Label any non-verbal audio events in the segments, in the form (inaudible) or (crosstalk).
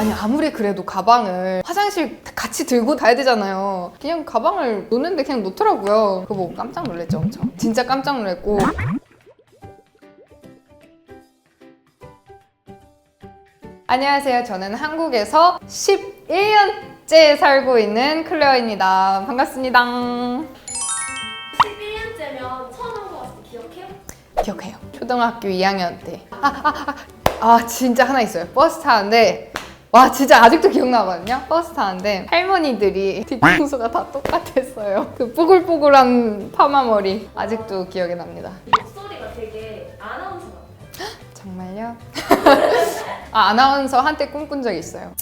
아니 아무리 그래도 가방을 화장실 같이 들고 가야 되잖아요. 그냥 가방을 놓는데 그냥 놓더라고요. 그거 보고 깜짝 놀랐죠, 엄청. 진짜 깜짝 놀랐고. 안녕하세요. 저는 한국에서 11년째 살고 있는 클레어입니다. 반갑습니다. 11년째면 처음 한국 왔을 때 기억해요? 기억해요. 초등학교 2학년 때. 아, 아, 아, 아, 진짜 하나 있어요. 버스 타는데, 와, 진짜 아직도 기억나거든요? 버스 타는데, 할머니들이 뒤통수가 다 똑같았어요. (laughs) 그 뽀글뽀글한 파마머리. 아직도 기억에 납니다. 목소리가 되게 아나운서 같아요. 정말요? (laughs) 아, 아나운서 한때 꿈꾼 적이 있어요.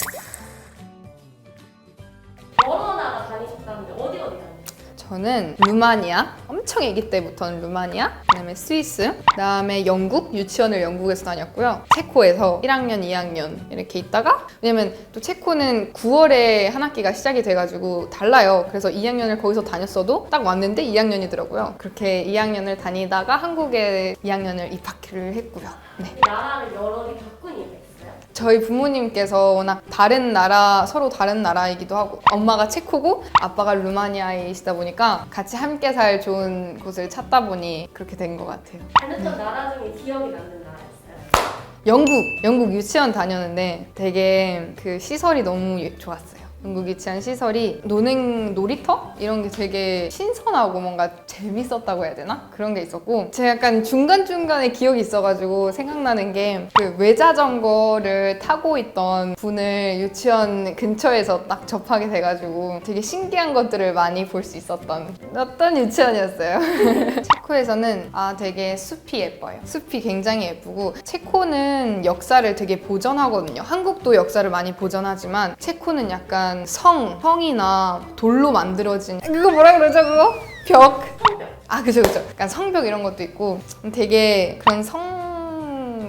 저는 루마니아, 엄청 아기 때부터는 루마니아, 그다음에 스위스, 그다음에 영국, 유치원을 영국에서 다녔고요. 체코에서 1학년, 2학년 이렇게 있다가 왜냐면 또 체코는 9월에 한 학기가 시작이 돼가지고 달라요. 그래서 2학년을 거기서 다녔어도 딱 왔는데 2학년이더라고요. 그렇게 2학년을 다니다가 한국에 2학년을 입학을 했고요. 네. 나라를 여러 개 있어요? 저희 부모님께서 워낙 다른 나라, 서로 다른 나라이기도 하고 엄마가 체코고 아빠가 루마니아이시다 보니까 같이 함께 살 좋은 곳을 찾다 보니 그렇게 된 것 같아요. 다녔던 나라 중에 기억이 남는 나라였어요? 영국, 영국 유치원 다녔는데 되게 그 시설이 너무 예- 좋았어요. 영국 유치원 시설이 노는 놀이터 이런 게 되게 신선하고 뭔가 재밌었다고 해야 되나 그런 게 있었고 제가 약간 중간 중간에 기억이 있어가지고 생각나는 게 그 외자전거를 타고 있던 분을 유치원 근처에서 딱 접하게 돼가지고 되게 신기한 것들을 많이 볼 수 있었던 어떤 유치원이었어요. (laughs) 체코에서는 아 되게 숲이 예뻐요. 숲이 굉장히 예쁘고 체코는 역사를 되게 보존하거든요. 한국도 역사를 많이 보존하지만 체코는 약간 성, 성이나 돌로 만들어진 그거 뭐라 그러죠 그거? 벽. 성벽. 아 그죠 그죠. 약간 성벽 이런 것도 있고 되게 그런 성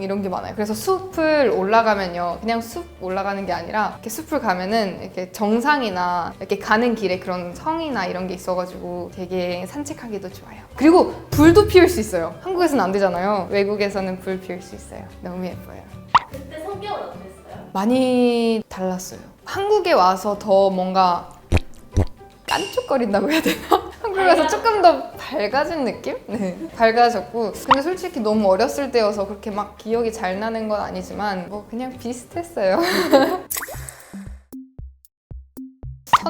이런 게 많아요. 그래서 숲을 올라가면요, 그냥 숲 올라가는 게 아니라 이렇게 숲을 가면은 이렇게 정상이나 이렇게 가는 길에 그런 성이나 이런 게 있어가지고 되게 산책하기도 좋아요. 그리고 불도 피울 수 있어요. 한국에서는 안 되잖아요. 외국에서는 불 피울 수 있어요. 너무 예뻐요. 그때 성격은 어땠어요? 많이 달랐어요. 한국에 와서 더 뭔가 깐죽거린다고 해야 되나? (laughs) 한국에 와서 조금 더 밝아진 느낌? 네, 밝아졌고 근데 솔직히 너무 어렸을 때여서 그렇게 막 기억이 잘 나는 건 아니지만 뭐 그냥 비슷했어요. (laughs)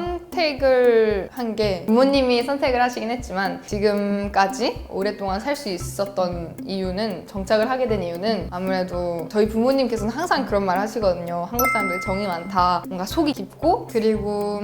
선택을 한 게 부모님이 선택을 하시긴 했지만 지금까지 오랫동안 살 수 있었던 이유는 정착을 하게 된 이유는 아무래도 저희 부모님께서는 항상 그런 말 하시거든요. 한국 사람들 정이 많다. 뭔가 속이 깊고 그리고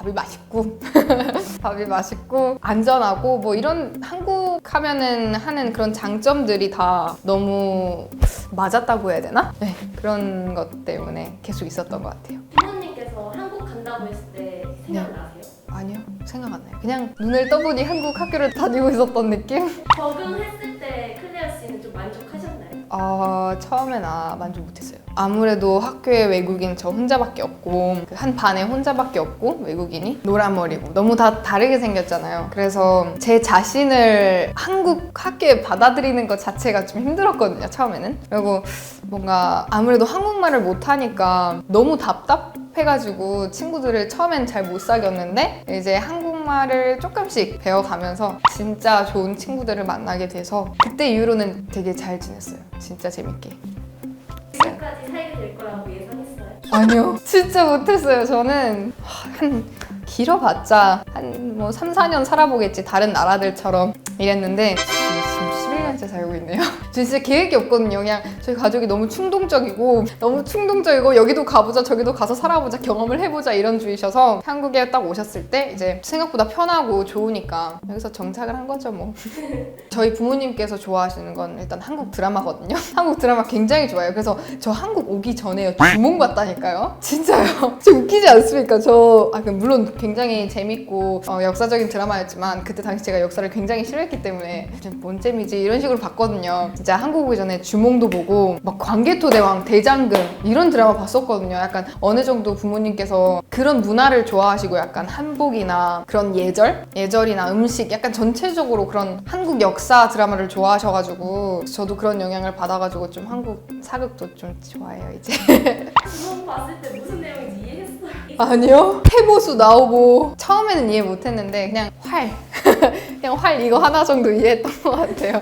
밥이 맛있고 (laughs) 밥이 맛있고 안전하고 뭐 이런 한국 하면은 하는 그런 장점들이 다 너무 맞았다고 해야 되나? 네, 그런 것 때문에 계속 있었던 것 같아요. 부모님께서 한국 간다고 했을 때 생각나세요? 아니요, 생각 안 나요. 그냥 눈을 떠보니 한국 학교를 다니고 있었던 느낌? 적응했을 때 클레어 씨는 좀 만족하셨나요? 아, 처음엔 아, 만족 못했어요. 아무래도 학교에 외국인 저 혼자밖에 없고, 그 한 반에 혼자밖에 없고, 외국인이 노란 머리고, 너무 다 다르게 생겼잖아요. 그래서 제 자신을 한국 학교에 받아들이는 것 자체가 좀 힘들었거든요, 처음에는. 그리고 뭔가 아무래도 한국말을 못하니까 너무 답답해가지고 친구들을 처음엔 잘 못 사귀었는데, 이제 한국말을 조금씩 배워가면서 진짜 좋은 친구들을 만나게 돼서, 그때 이후로는 되게 잘 지냈어요. 진짜 재밌게. 지금까지 살게 될 거라고 예상했어요? 아니요. (laughs) 진짜 못했어요. 저는 한 길어봤자 한 뭐 3, 4년 살아보겠지. 다른 나라들처럼 이랬는데 (laughs) 지금 11년째 살고 있네요. 진짜 계획이 없거든요. 그냥 저희 가족이 너무 충동적이고 너무 충동적이고 여기도 가보자 저기도 가서 살아보자 경험을 해보자 이런 주의셔서 한국에 딱 오셨을 때 이제 생각보다 편하고 좋으니까 여기서 정착을 한 거죠 뭐. (laughs) 저희 부모님께서 좋아하시는 건 일단 한국 드라마거든요. (laughs) 한국 드라마 굉장히 좋아해요. 그래서 저 한국 오기 전에요. 주몽 봤다니까요. 진짜요. 진짜 웃기지 않습니까? 저, 아, 그 물론 굉장히 재밌고 어, 역사적인 드라마였지만 그때 당시 제가 역사를 굉장히 싫어했기 때문에 뭔 재미지 이런 식으로 봤거든요. 진짜 한국 오기 전에 주몽도 보고 막 광개토 대왕 대장금 이런 드라마 봤었거든요. 약간 어느 정도 부모님께서 그런 문화를 좋아하시고 약간 한복이나 그런 예절, 예절이나 음식 약간 전체적으로 그런 한국 역사 드라마를 좋아하셔가지고 저도 그런 영향을 받아가지고 좀 한국 사극도 좀 좋아해요 이제. (laughs) 주문 봤을 때 무슨 내용인지 이해했어요? 아니요. 해보수 나오고 처음에는 이해 못했는데 그냥 활 (laughs) 그냥 활 이거 하나 정도 이해했던 것 같아요.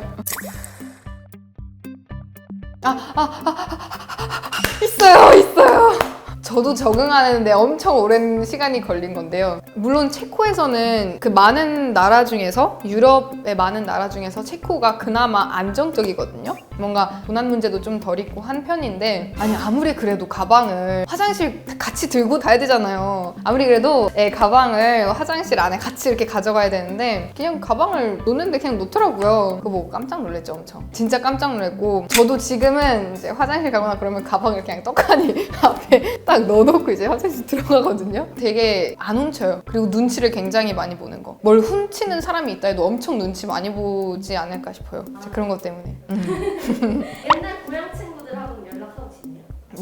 아, 아, 아, 아, 아, 있어요, 있어요. 저도 적응하는데 엄청 오랜 시간이 걸린 건데요. 물론 체코에서는 그 많은 나라 중에서 유럽의 많은 나라 중에서 체코가 그나마 안정적이거든요. 뭔가 도난 문제도 좀 덜 있고 한 편인데 아니 아무리 그래도 가방을 화장실 같이 들고 가야 되잖아요. 아무리 그래도 애 가방을 화장실 안에 같이 이렇게 가져가야 되는데 그냥 가방을 놓는데 그냥 놓더라고요. 그거 보고 깜짝 놀랐죠 엄청. 진짜 깜짝 놀랐고 저도 지금은 이제 화장실 가거나 그러면 가방을 그냥 떡하니 (laughs) 앞에 딱 넣어놓고 이제 화장실 들어가거든요. 되게 안 훔쳐요. 그리고 눈치를 굉장히 많이 보는 거. 뭘 훔치는 사람이 있다 해도 엄청 눈치 많이 보지 않을까 싶어요. 그런 것 때문에. and (laughs)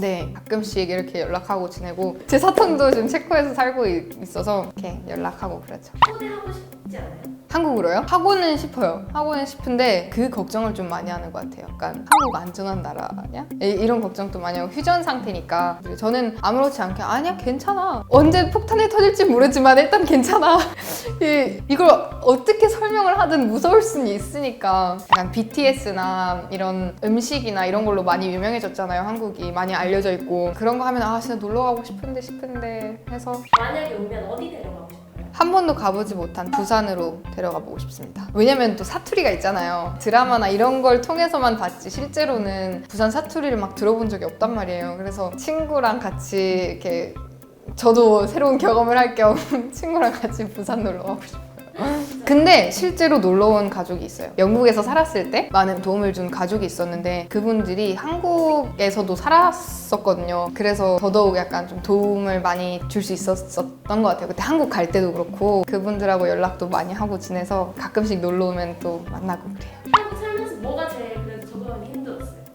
네, 가끔씩 이렇게 연락하고 지내고 제 사촌도 지금 체코에서 살고 있- 있어서 이렇게 연락하고 그러죠. 초대하고 싶지 않아요? 한국으로요? 하고는 싶어요. 하고는 싶은데 그 걱정을 좀 많이 하는 것 같아요. 약간 한국 안전한 나라냐? 이- 이런 걱정도 많이 하고 휴전 상태니까 저는 아무렇지 않게 아니야 괜찮아. 언제 폭탄이 터질지 모르지만 일단 괜찮아. (laughs) 이, 이걸 어떻게 설명을 하든 무서울 수는 있으니까 약간 BTS나 이런 음식이나 이런 걸로 많이 유명해졌잖아요. 한국이 많이 알 려져 있고 그런 거 하면 아 진짜 놀러 가고 싶은데 싶은데 해서 만약에 오면 어디 데려가고 싶어요? 한 번도 가보지 못한 부산으로 데려가 보고 싶습니다. 왜냐면 또 사투리가 있잖아요. 드라마나 이런 걸 통해서만 봤지 실제로는 부산 사투리를 막 들어본 적이 없단 말이에요. 그래서 친구랑 같이 이렇게 저도 새로운 경험을 할 겸 (laughs) 친구랑 같이 부산 놀러 가고 싶어요. 근데 실제로 놀러 온 가족이 있어요. 영국에서 살았을 때 많은 도움을 준 가족이 있었는데 그분들이 한국에서도 살았었거든요. 그래서 더더욱 약간 좀 도움을 많이 줄 수 있었던 것 같아요. 그때 한국 갈 때도 그렇고 그분들하고 연락도 많이 하고 지내서 가끔씩 놀러 오면 또 만나고 그래요.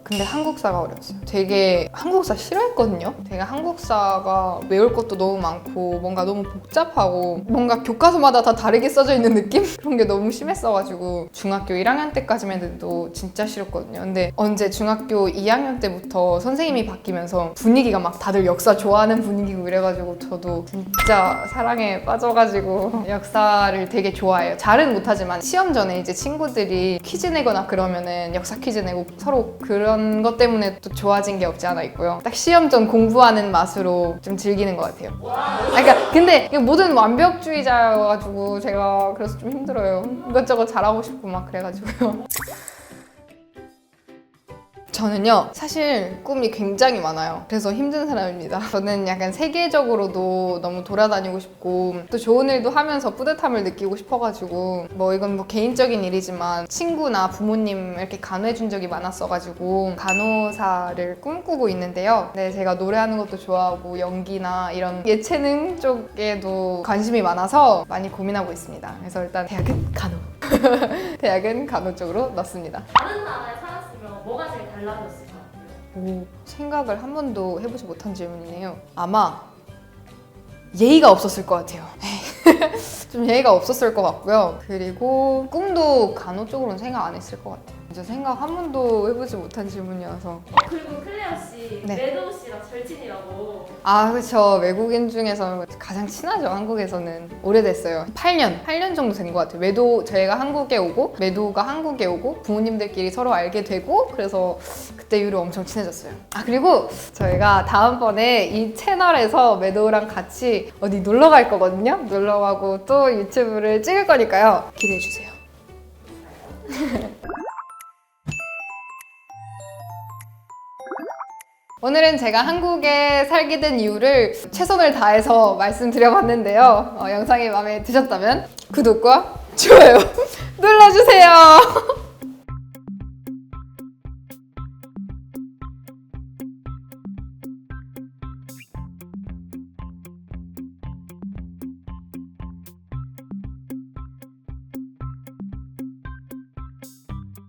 근데 한국사가 어려웠어요. 되게 한국사 싫어했거든요. 되게 한국사가 외울 것도 너무 많고 뭔가 너무 복잡하고 뭔가 교과서마다 다 다르게 써져 있는 느낌? (laughs) 그런 게 너무 심했어가지고 중학교 1학년 때까지만 해도 진짜 싫었거든요. 근데 언제 중학교 2학년 때부터 선생님이 바뀌면서 분위기가 막 다들 역사 좋아하는 분위기고 이래가지고 저도 진짜 사랑에 빠져가지고 (laughs) 역사를 되게 좋아해요. 잘은 못하지만 시험 전에 이제 친구들이 퀴즈 내거나 그러면은 역사 퀴즈 내고 서로 그런 것 때문에 또 좋아진 게 없지 않아 있고요. 딱 시험 전 공부하는 맛으로 좀 즐기는 것 같아요. 아, 그러니까 근데 모든 완벽주의자여가지고 제가 그래서 좀 힘들어요. 이것저것 잘하고 싶고 막 그래가지고요. 저는요 사실 꿈이 굉장히 많아요. 그래서 힘든 사람입니다. (laughs) 저는 약간 세계적으로도 너무 돌아다니고 싶고 또 좋은 일도 하면서 뿌듯함을 느끼고 싶어가지고 뭐 이건 뭐 개인적인 일이지만 친구나 부모님 이렇게 간호해준 적이 많았어가지고 간호사를 꿈꾸고 있는데요. 네 제가 노래하는 것도 좋아하고 연기나 이런 예체능 쪽에도 관심이 많아서 많이 고민하고 있습니다. 그래서 일단 대학은 간호. (laughs) 대학은 간호 쪽으로 넣습니다. 다른 나라에 살았으면 뭐가 제일 달라졌을 것 같아요? 오, 생각을 한 번도 해보지 못한 질문이네요. 아마 예의가 없었을 것 같아요. (laughs) 좀 예의가 없었을 것 같고요. 그리고 꿈도 간호 쪽으로는 생각 안 했을 것 같아요. 진짜 생각 한 번도 해보지 못한 질문이어서. 어, 그리고 클레어 씨, 네. 매도우 씨랑 절친이라고 아, 그렇죠. 외국인 중에서 가장 친하죠. 한국에서는. 오래됐어요. 8년, 8년 정도 된 것 같아요. 매도 저희가 한국에 오고 매도가 한국에 오고 부모님들끼리 서로 알게 되고 그래서 그때 이후로 엄청 친해졌어요. 아, 그리고 저희가 다음번에 이 채널에서 매도랑 같이 어디 놀러 갈 거거든요. 놀러 가고 또 유튜브를 찍을 거니까요. 기대해 주세요. (laughs) 오늘은 제가 한국에 살게 된 이유를 최선을 다해서 말씀드려봤는데요. 어, 영상이 마음에 드셨다면 구독과 좋아요 (laughs) 눌러주세요. (laughs)